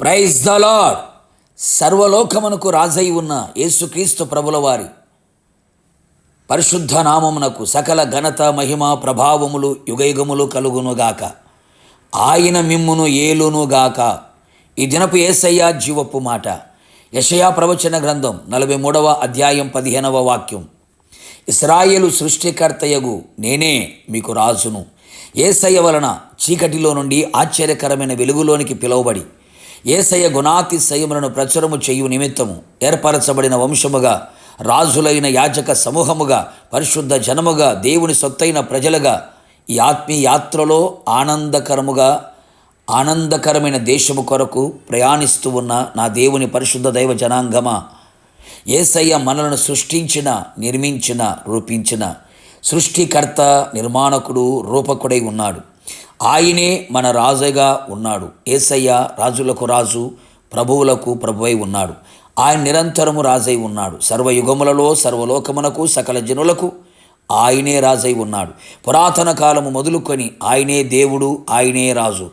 Praise the Lord సర్వలోకమునకు రాజై ఉన్న యేసుక్రీస్తు ప్రభుల వారి పరిశుద్ధ నామమునకు సకల ఘనత మహిమ ప్రభావములు యుగయుగములు కలుగునుగాక ఆయన మిమ్మును ఏలునుగాక ఈ దినపు ఏసయ్య జీవపు మాట. యషయా ప్రవచన గ్రంథం నలభై మూడవ అధ్యాయం పదిహేనవ వాక్యం. ఇస్రాయేలు సృష్టికర్తయగు నేనే మీకు రాజును. ఏసయ్య వలన చీకటిలో నుండి ఆశ్చర్యకరమైన వెలుగులోనికి పిలువబడి ఏసయ గుణాతిశయములను ప్రచురము చేయు నిమిత్తము ఏర్పరచబడిన వంశముగా రాజులైన యాజక సమూహముగా పరిశుద్ధ జనముగా దేవుని సొత్తైన ప్రజలుగా ఈ ఆత్మీయ యాత్రలో ఆనందకరముగా ఆనందకరమైన దేశము కొరకు ప్రయాణిస్తూ ఉన్న నా దేవుని పరిశుద్ధ దైవ జనాంగమా? ఏసయ్య మనలను సృష్టించిన నిర్మించిన రూపించిన సృష్టికర్త నిర్మాణకుడు రూపకుడై ఉన్నాడు. ఆయనే మన రాజుగా ఉన్నాడు. ఏసయ్య రాజులకు రాజు ప్రభువులకు ప్రభువై ఉన్నాడు. ఆయన నిరంతరము రాజై ఉన్నాడు. సర్వయుగములలో సర్వలోకమునకు సకల జనులకు ఆయనే రాజై ఉన్నాడు. పురాతన కాలము మొదలుకొని ఆయనే దేవుడు ఆయనే రాజు.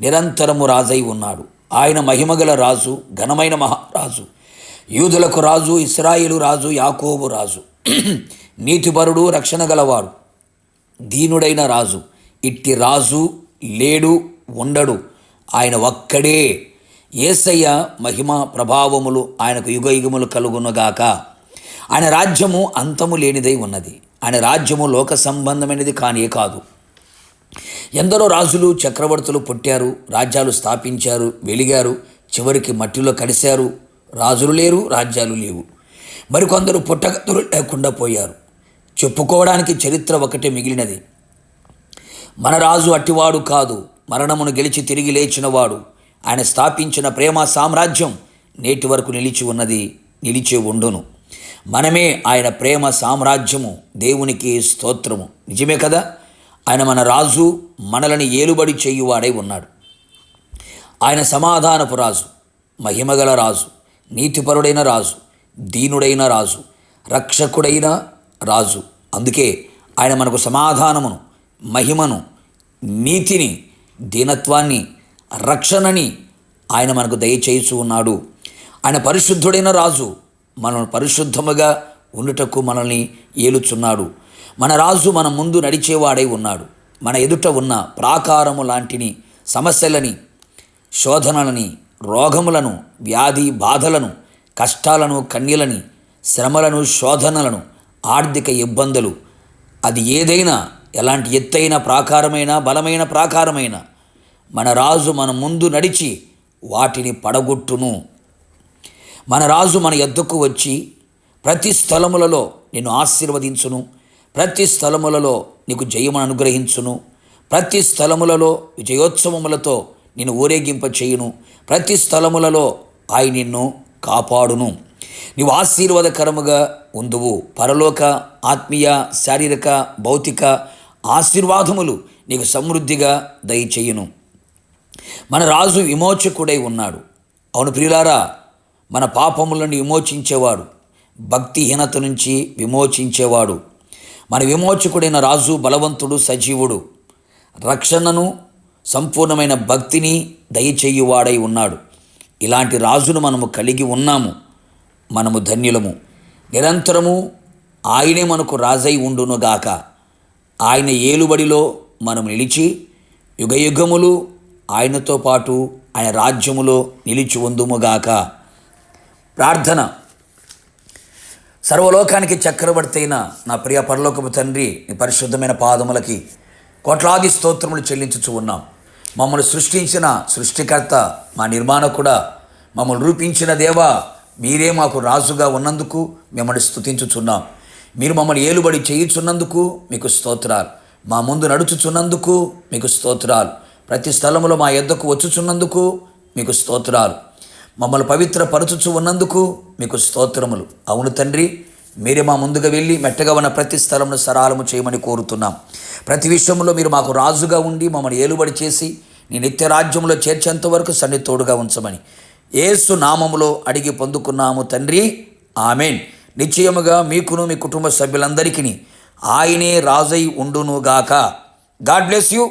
నిరంతరము రాజై ఉన్నాడు. ఆయన మహిమగల రాజు ఘనమైన మహారాజు. యూదులకు రాజు ఇస్రాయిలు రాజు యాకోబు రాజు. నీతిపరుడు రక్షణ గలవాడు దీనుడైన రాజు. ఇట్టి రాజు లేడు ఉండడు. ఆయన ఒక్కడే. ఏసయ్య మహిమ ప్రభావములు ఆయనకు యుగ యుగములు కలుగునుగాక. ఆయన రాజ్యము అంతము లేనిదై ఉన్నది. ఆయన రాజ్యము లోక సంబంధమైనది కానే కాదు. ఎందరో రాజులు చక్రవర్తులు పుట్టారు రాజ్యాలు స్థాపించారు వెలిగారు చివరికి మట్టిలో కలిశారు. రాజులు లేరు రాజ్యాలు లేవు. మరికొందరు పుట్టగతులు లేకుండా పోయారు. చెప్పుకోవడానికి చరిత్ర ఒకటే మిగిలినది. మన రాజు అట్టివాడు కాదు. మరణమును గెలిచి తిరిగి లేచినవాడు. ఆయన స్థాపించిన ప్రేమ సామ్రాజ్యం నేటి వరకు నిలిచి ఉన్నది నిలిచి ఉండును. మనమే ఆయన ప్రేమ సామ్రాజ్యము దేవునికి స్తోత్రము. నిజమే కదా? ఆయన మన రాజు మనలని ఏలుబడి చేయువాడై ఉన్నాడు. ఆయన సమాధానపు రాజు మహిమగల రాజు నీతిపరుడైన రాజు దీనుడైన రాజు రక్షకుడైన రాజు. అందుకే ఆయన మనకు సమాధానమును మహిమను నీతిని దీనత్వాన్ని రక్షణని ఆయన మనకు దయచేసి ఉన్నాడు. ఆయన పరిశుద్ధుడైన రాజు మనల్ని పరిశుద్ధముగా ఉండుటకు మనల్ని ఏలుచున్నాడు. మన రాజు మన ముందు నడిచేవాడై ఉన్నాడు. మన ఎదుట ఉన్న ప్రాకారము లాంటిని సమస్యలని శోధనలని రోగములను వ్యాధి బాధలను కష్టాలను కన్నీలని శ్రమలను శోధనలను ఆర్థిక ఇబ్బందులు అది ఏదైనా ఎలాంటి ఎత్తైన ప్రాకారమైన బలమైన ప్రాకారమైన మన రాజు మన ముందు నడిచి వాటిని పడగొట్టును. మన రాజు మన ఎద్దకు వచ్చి ప్రతి స్థలములలో నిన్ను ఆశీర్వదించును. ప్రతి స్థలములలో నీకు జయమును అనుగ్రహించును. ప్రతి స్థలములలో విజయోత్సవములతో నిన్ను ఊరేగింప చేయును. ప్రతి స్థలములలో ఆయన నిన్ను కాపాడును. నీవు ఆశీర్వాదకరముగా ఉందువు. పరలోక ఆత్మీయ శారీరక భౌతిక ఆశీర్వాదములు నీకు సమృద్ధిగా దయచేయును. మన రాజు విమోచకుడై ఉన్నాడు. అవును ప్రియులారా మన పాపములను విమోచించేవాడు భక్తిహీనత నుంచి విమోచించేవాడు. మన విమోచకుడైన రాజు బలవంతుడు సజీవుడు. రక్షణను సంపూర్ణమైన భక్తిని దయచేయువాడై ఉన్నాడు. ఇలాంటి రాజును మనము కలిగి ఉన్నాము. మనము ధన్యులము. నిరంతరము ఆయనే మనకు రాజై ఉండునుగాక. ఆయన ఏలుబడిలో మనం నిలిచి యుగయుగములు ఆయనతో పాటు ఆయన రాజ్యములో నిలిచి ఉందుముగాక. ప్రార్థన. సర్వలోకానికి చక్రవర్తి అయిన నా ప్రియ పరలోకపు తండ్రి నీ పరిశుద్ధమైన పాదములకి కోట్లాది స్తోత్రములు చెల్లించుచు ఉన్నాం. మమ్మల్ని సృష్టించిన సృష్టికర్త మా నిర్మాణ కూడా మమ్మల్ని రూపించిన దేవా మీరే మాకు రాజుగా ఉన్నందుకు మిమ్మల్ని స్తుతించుచున్నాం. మీరు మమ్మల్ని ఏలుబడి చేయుచున్నందుకు మీకు స్తోత్రాలు. మా ముందు నడుచుచున్నందుకు మీకు స్తోత్రాలు. ప్రతి స్థలములో మా యొద్దకు వచ్చుచున్నందుకు మీకు స్తోత్రాలు. మమ్మల్ని పవిత్రపరచుచు ఉన్నందుకు మీకు స్తోత్రములు. అవును తండ్రి మీరే మా ముందుగా వెళ్ళి మెట్టగా ఉన్న ప్రతి స్థలమును సరాలము చేయమని కోరుతున్నాం. ప్రతి విషయంలో మీరు మాకు రాజుగా ఉండి మమ్మల్ని ఏలుబడి చేసి నీ నిత్య రాజ్యంలో చేర్చేంత వరకు సన్ని తోడుగా ఉంచమని. ఏసు నామములో అడిగి పొందుకున్నాము తండ్రి. ఆమెన్. నిశ్చయముగా మీకును మీ కుటుంబ సభ్యులందరికీ ఆయనే రాజై ఉండునుగాక. God bless you.